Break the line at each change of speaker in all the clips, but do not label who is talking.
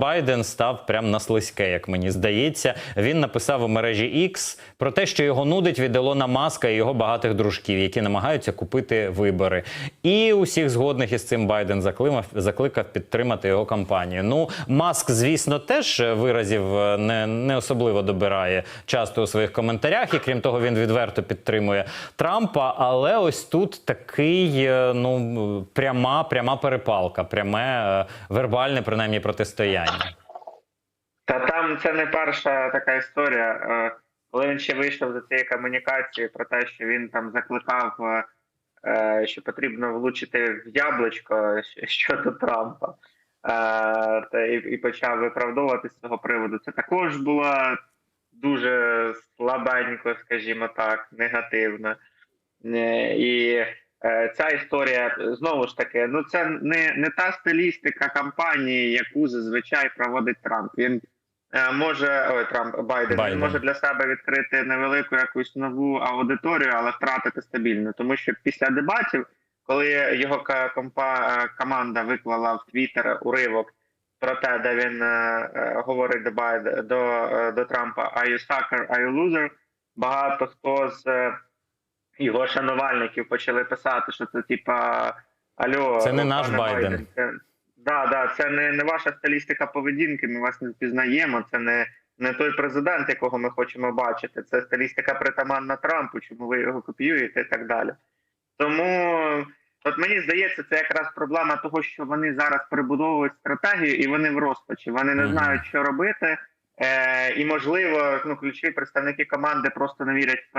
Байден став прям на слизьке, як мені здається. Він написав у мережі X про те, що його нудить від Ілона Маска і його багатих дружків, які намагаються купити вибори. І усіх згодних із цим Байден закликав, закликав підтримати його кампанію. Ну, Маск, звісно, теж виразів е, не, не особливо добирає часто у своїх коментарях, і крім того, він відверто підтримує Трампа. Але ось тут такий е, ну пряма, пряма перепалка, пряме е, вербальне, принаймні, протистояння.
Та там це не перша така історія. Е, Коли він ще вийшов з цієї комунікації про те, що він там закликав, е, е, що потрібно влучити в яблучко щодо Трампа, і, почав виправдовувати з цього приводу. Це також було дуже слабенько, скажімо так, негативно. І ця історія знову ж таки, ну це не, не та стилістика кампанії, яку зазвичай проводить Трамп. Він е, може ой, Трамп Байден,
Байден.
він може для себе відкрити невелику якусь нову аудиторію, але втратити стабільно. Тому що після дебатів, коли його компа, е, команда виклала в Твіттер уривок про те, де він е, е, говорить до Байд до, е, до Трампа «Are you sucker, are you loser?», багато хто з е, його шанувальників почали писати, що це типа Альо,
Це не наш
пане
Байден.
Це, да, да, це не, не ваша стилістика поведінки. Ми вас не впізнаємо. Це не, не той президент, якого ми хочемо бачити. Це стилістика притаманна Трампу, чому ви його копіюєте і так далі. Тому от мені здається, це якраз проблема того, що вони зараз перебудовують стратегію і вони в розпачі. Вони не знають, що робити. Е, і можливо, ну ключові представники команди просто не вірять в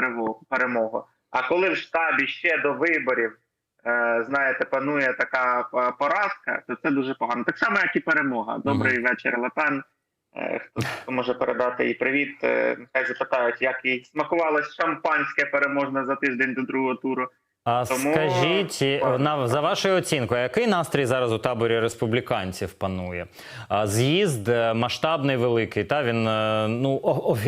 перемогу. А коли в штабі ще до виборів, е, знаєте, панує така е, поразка, то це дуже погано. Так само, як і перемога. Добрий вечір, Лепен. Е, Хто, хто може передати їй привіт? Нехай запитають, як їй смакувалось шампанське переможне за тиждень до другого туру.
А
Тому-
скажіть е, на за вашою оцінкою, який настрій зараз у таборі республіканців панує? З'їзд е, масштабний великий. Та він е, ну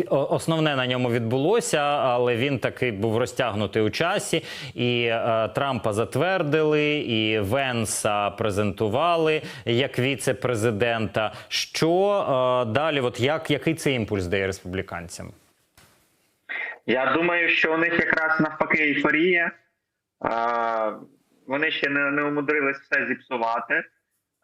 основне на ньому відбулося, але він такий був розтягнутий у часі. І Трампа затвердили, і Венса презентували як віце-президента. Що далі? От як який це імпульс дає республіканцям?
Я думаю, що у них якраз навпаки ейфорія. Вони ще не, не умудрились все зіпсувати.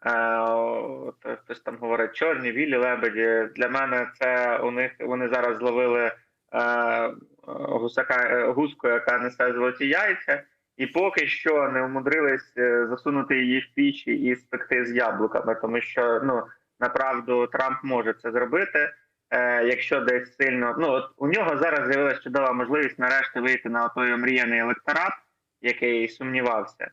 Е, от хтось там говорить чорні, білі лебеді. Для мене це у них вони зараз зловили е, гусака, е, гуску, яка несе золоті яйця, і поки що не умудрились е, засунути її в пічі і спекти з яблуками, тому що ну направду Трамп може це зробити. Е, якщо десь сильно ну от у нього зараз з'явилася чудова можливість нарешті вийти на той омріяний електорат, який сумнівався,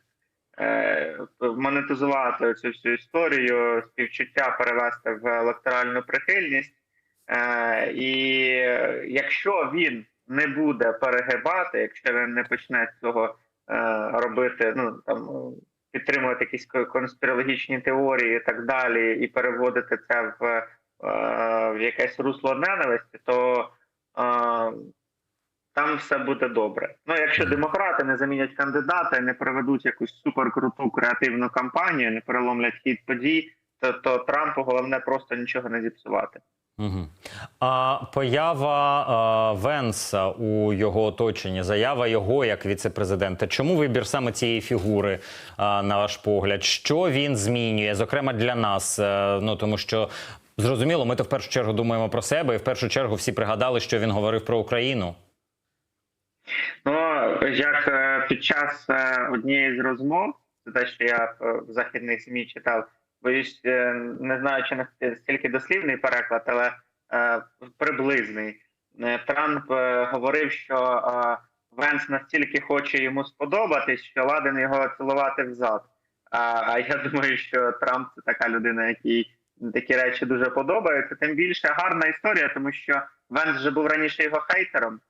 е, монетизувати цю всю історію, співчуття перевести в електоральну прихильність. Е, і якщо він не буде перегибати, якщо він не почне цього е, робити, ну там підтримувати якісь конспірологічні теорії і так далі, і переводити це в, в якесь русло ненависті, то там все буде добре. Ну, якщо демократи не замінять кандидата, не проведуть якусь суперкруту креативну кампанію, не переломлять хід подій, то, то Трампу головне просто нічого не зіпсувати.
Угу. А поява а, Венса у його оточенні, заява його як віце-президента. Чому вибір саме цієї фігури, а, на ваш погляд? Що він змінює, зокрема для нас? Е, ну тому що зрозуміло, ми то в першу чергу думаємо про себе, і в першу чергу всі пригадали, що він говорив про Україну.
Як е, під час е, однієї з розмов, це те, що я е, в західних ЗМІ читав, боюсь, не знаю, чи настільки дослівний переклад, але приблизний. Трамп говорив, що Венс настільки хоче йому сподобатись, що ладен його цілувати взад. А я думаю, що Трамп це така людина, якій такі речі дуже подобаються. Тим більше гарна історія, тому що Венс вже був раніше його хейтером.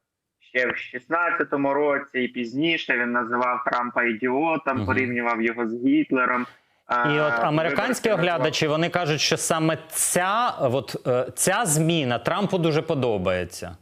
Ще в 16-му році і пізніше він називав Трампа ідіотом, порівнював його з Гітлером.
І от американські оглядачі вони кажуть, що саме ця, от, е, ця зміна Трампу дуже подобається.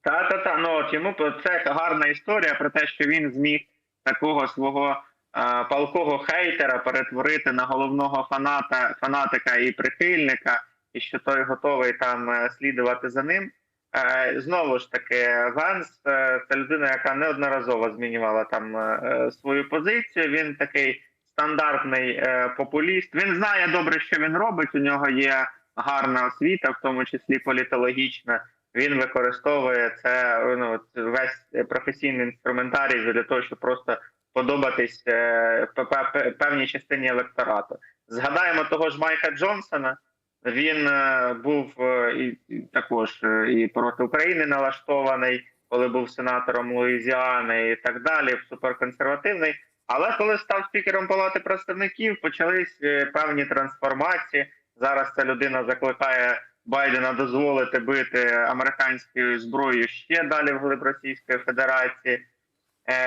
Та та та ну от йому це гарна історія про те, що він зміг такого свого а, палкого хейтера перетворити на головного фаната, фанатика і прихильника. і що той готовий там е, слідувати за ним. Е, Знову ж таки, Венс е, це людина, яка неодноразово змінювала там е, свою позицію. Він такий стандартний е, популіст. Він знає добре, що він робить. У нього є гарна освіта, в тому числі політологічна. Він використовує це ну, весь професійний інструментарій для того, щоб просто подобатись е, пе- пе- певній частині електорату. Згадаємо того ж Майка Джонсона. Він е, був е, і, також е, і проти України налаштований, коли був сенатором Луїзіани і так далі, суперконсервативний. Але коли став спікером Палати представників, почались певні трансформації. Зараз ця людина закликає Байдена дозволити бити американською зброєю ще далі в глиб Російської Федерації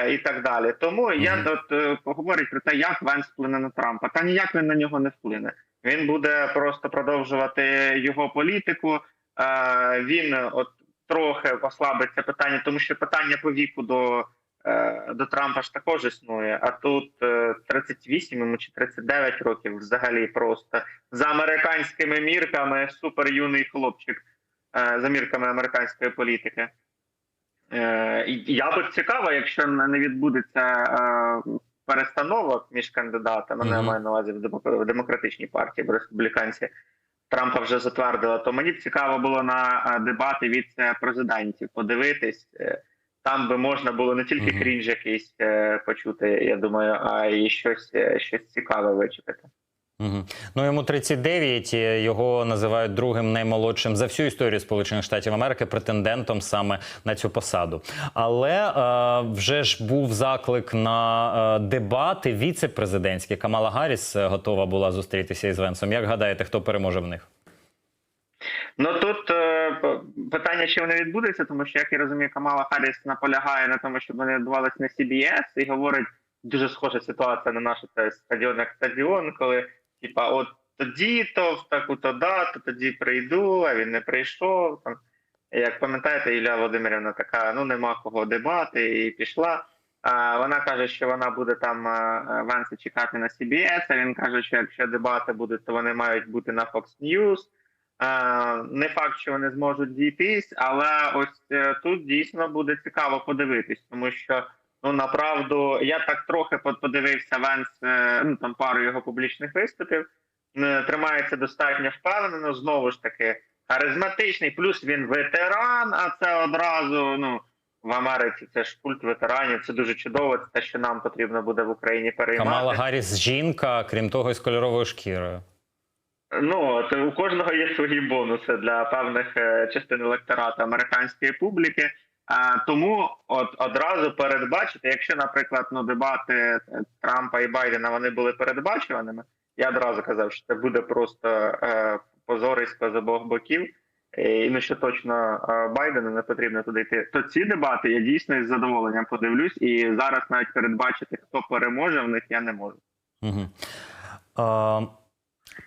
і так далі. Тому я от е, поговорить про те, як Венс вплине на Трампа. Та ніяк він на нього не вплине. Він буде просто продовжувати його політику. Е, він от трохи послабить це питання, тому що питання по віку до, е, до Трампа ж також існує. А тут е, 38 йому чи 39 років взагалі просто за американськими мірками супер юний хлопчик е, за мірками американської політики. Е, я би цікаво, якщо не відбудеться е, перестановок між кандидатами,
Мгм.
я маю на увазі в демок- демократичній партії, бо республіканці Трампа вже затвердила, то мені б цікаво було на е, дебати віце-президентів подивитись. Е, Там би можна було не тільки
Мгм.
крінж якийсь почути, я думаю, а й щось, щось цікаве вичепити.
Ну йому 39, і його називають другим наймолодшим за всю історію Сполучених Штатів Америки претендентом саме на цю посаду. Але е, вже ж був заклик на е, дебати віце-президентські. Камала Гарріс е, готова була зустрітися із Венсом. Як гадаєте, хто переможе в них?
Ну тут е, питання, чи вони відбудуться, тому що, як я розумію, Камала Харріс наполягає на тому, щоб вони відбувалися на CBS і говорить дуже схожа ситуація на наш це стадіон як стадіон, коли типа от тоді то в таку то дату, тоді прийду, а він не прийшов. Там як пам'ятаєте, Ілля Володимирівна така: ну нема кого дебати, і пішла. А вона каже, що вона буде там Венса чекати на CBS, а Він каже, що якщо дебати будуть, то вони мають бути на Fox News. Е, Не факт, що вони зможуть дійтись, але ось е, тут дійсно буде цікаво подивитись, тому що ну направду я так трохи подивився Венс, е, ну там пару його публічних виступів. Е, Тримається достатньо впевнено. Знову ж таки, харизматичний, плюс він ветеран. А це одразу ну в Америці це ж культ ветеранів. Це дуже чудово. Це те, що нам потрібно буде в Україні переймати.
Камала Гарріс жінка, крім того, із кольоровою шкірою.
Ну от у кожного є свої бонуси для певних е, частин електорату американської публіки. А, тому от одразу передбачити, якщо, наприклад, ну дебати е, Трампа і Байдена вони були передбачуваними, я одразу казав, що це буде просто е, позорисько з обох боків. Е, І ну що точно е, Байдену не потрібно туди йти. То ці дебати я дійсно із задоволенням подивлюсь, і зараз навіть передбачити, хто переможе в них, я не можу.
Угу. Е,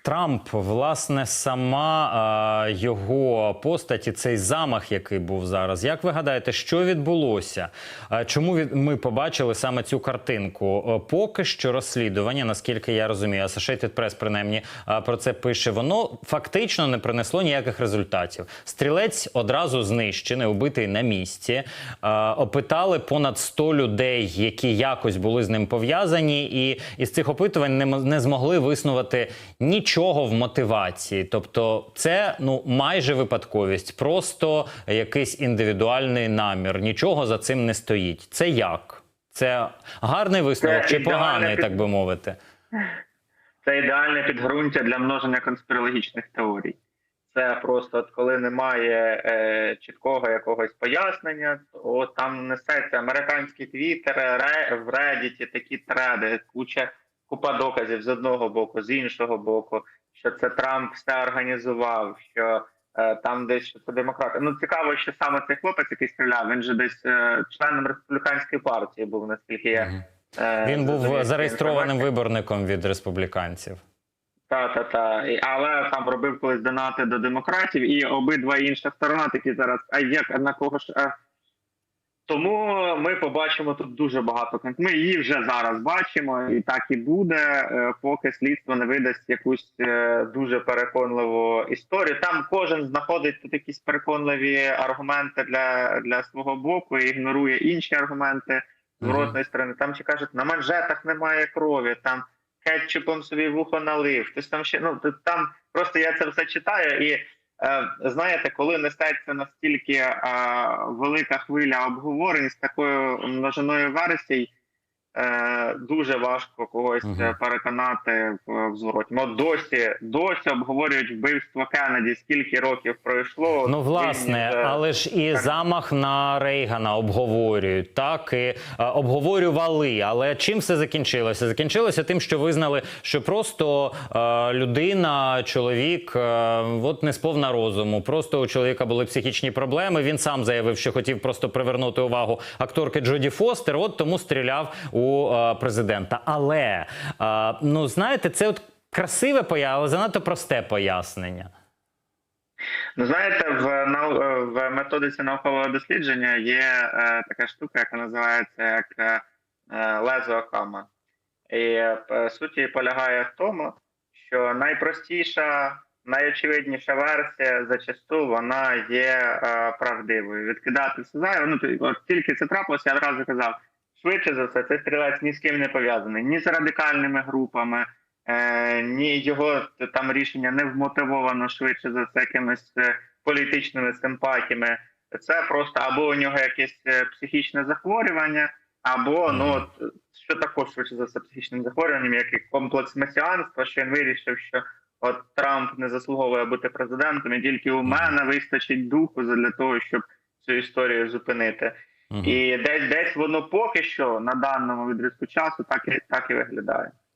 Трамп, власне, сама е, його постаті, цей замах, який був зараз. Як ви гадаєте, що відбулося? Е, чому від, ми побачили саме цю картинку? Е, поки що розслідування, наскільки я розумію, Associated Press принаймні е, про це пише. Воно фактично не принесло ніяких результатів. Стрілець одразу знищений, убитий на місці. Е, опитали понад 100 людей, які якось були з ним пов'язані, і із цих опитувань не, не змогли виснувати нічого в мотивації. Тобто, це ну майже випадковість, просто якийсь індивідуальний намір. Нічого за цим не стоїть. Це як? Це гарний висновок
Це
чи поганий,
під-
так би мовити?
Це ідеальне підґрунтя для множення конспірологічних теорій. Це просто от коли немає е, чіткого якогось пояснення, то от там несеться американський твіттер, ре, в Reddit такі треди, куча купа доказів з одного боку, з іншого боку, що це Трамп все організував, що е, там десь що це демократи. Ну цікаво, що саме цей хлопець, який стріляв, він же десь е, членом республіканської партії був, наскільки я е,
Він був зареєстрованим виборником від республіканців.
Та, та, та. Але там робив колись донати до демократів, і обидва інша сторона такі зараз. А як на кого ж? Тому ми побачимо тут дуже багато Ми її вже зараз бачимо, і так і буде, е, поки слідство не видасть якусь е, дуже переконливу історію. Там кожен знаходить тут якісь переконливі аргументи для, для свого боку і ігнорує інші аргументи зворотної сторони. Там чи кажуть, на манжетах немає крові, там кетчупом собі вухо налив. Хтось там ще ну там просто я це все читаю і. Е, знаєте, коли несеться настільки е, велика хвиля обговорень з такою множиною версій, е, дуже важко когось
Мгм.
е, переконати в, в звороті. От досі, досі обговорюють вбивство Кеннеді, скільки років пройшло.
Ну, власне,
Винні
але ж і замах на Рейгана обговорюють, так і е, обговорювали. Але чим все закінчилося? Закінчилося тим, що визнали, що просто е, людина, чоловік, е, от не сповна розуму. Просто у чоловіка були психічні проблеми. Він сам заявив, що хотів просто привернути увагу акторки Джоді Фостер. От тому стріляв у е, президента. Але е, ну знаєте, це от красиве поя, але занадто просте пояснення.
Ну, знаєте, в е, в методиці наукового дослідження є е, така штука, яка називається як е, лезо Окама. І суть її полягає в тому, що найпростіша, найочевидніша версія зачасту вона є е, правдивою. Відкидати все зайве. Ну, от тільки це трапилося, я одразу казав. Швидше за все, цей стрілець ні з ким не пов'язаний, ні з радикальними групами, е, ні його там рішення не вмотивовано швидше за все якимись е, політичними симпатіями. Це просто або у нього якесь е, психічне захворювання, або ну от що також швидше за все психічним захворюванням, як і комплекс месіанства, що він вирішив, що от Трамп не заслуговує бути президентом, і тільки у мене вистачить духу для того, щоб цю історію зупинити.
Мгм.
І десь десь воно поки що на даному відрізку часу так і так і виглядає.